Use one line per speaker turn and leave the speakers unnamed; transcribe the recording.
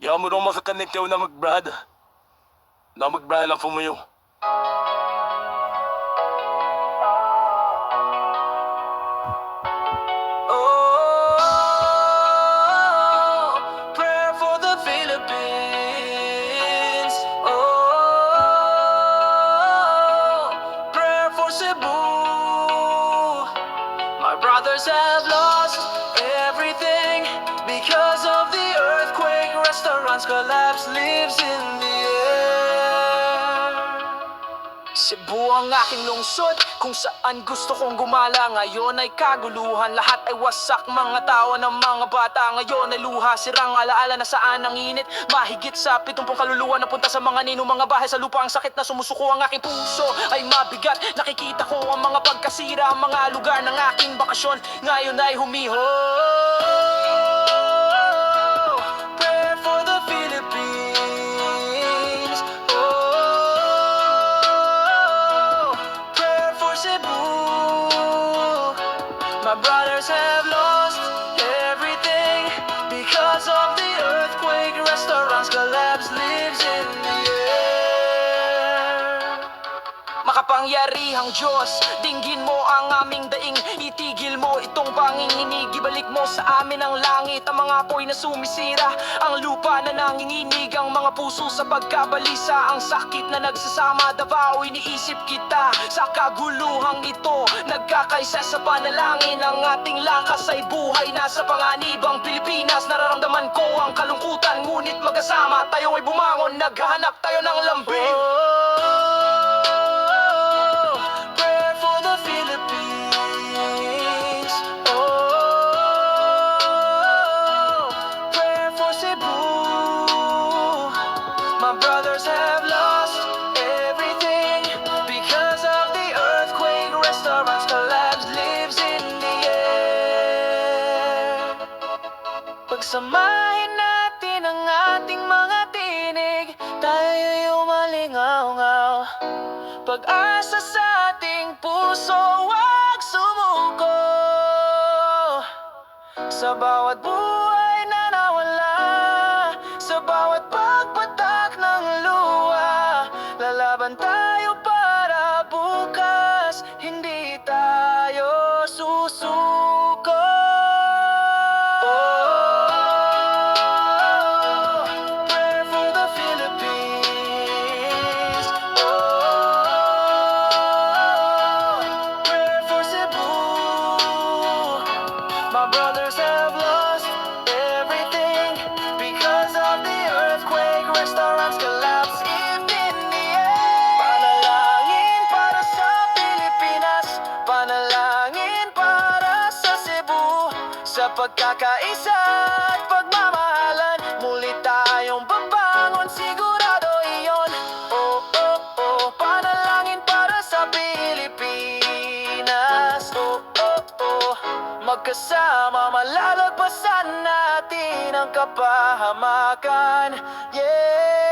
Yağmur olmasa kanekte oynamak brad. Namak brad lang fumuyo.
Oh. Oh, brothers have lost everything because. Restaurants collapse, lives in the air. Cebu ang aking lungsod Kung saan gusto kong gumala. Ngayon ay kaguluhan Lahat ay wasak. Mga tawa ng mga bata Ngayon ay luha. Sirang alaala na saan ang init? Mahigit sa pitumpong kaluluwa Napunta sa mga ninong mga bahay. Sa lupa ang sakit na sumusuko Ang aking puso. Ay mabigat Nakikita ko ang mga pagkasira. Ang mga lugar ng aking bakasyon Ngayon ay humiho My brothers have lost everything because of the earthquake. Restaurants collapse, lives in the air. Makapangyarihang Diyos, dinggin mo ang aming daing Itigil mo itong panginginig Ibalik mo sa amin ang langit. Ang mga apoy na sumisira Ang lupa na nanginginig. Ang mga puso sa pagkabalisa Ang sakit na nagsasama. Davao iniisip kita Sa kaguluhang ito. Nagkakaisa sa panalangin Ang ating lakas ay buhay. Nasa panganibang Pilipinas Nararamdaman ko ang kalungkutan. Ngunit magkasama tayo ay bumangon. Naghahanap tayo ng lambing Pagsamahin natin ang ating mga tinig, tayo'y umalingaw-ngaw. Pag-asa sa ating puso, wag sumuko. Sa bawat buhay Para bukas Hindi tayo susuko prayer for the Philippines. Oh, prayer for Cebu. My brothers pagkakaisa at pagmamahalan, muli tayong babangon. Sigurado iyon. Oh, oh, oh. Panalangin para sa Pilipinas. Oh, oh, oh. Magkasama malalagpasan natin ang kapahamakan. Yeah.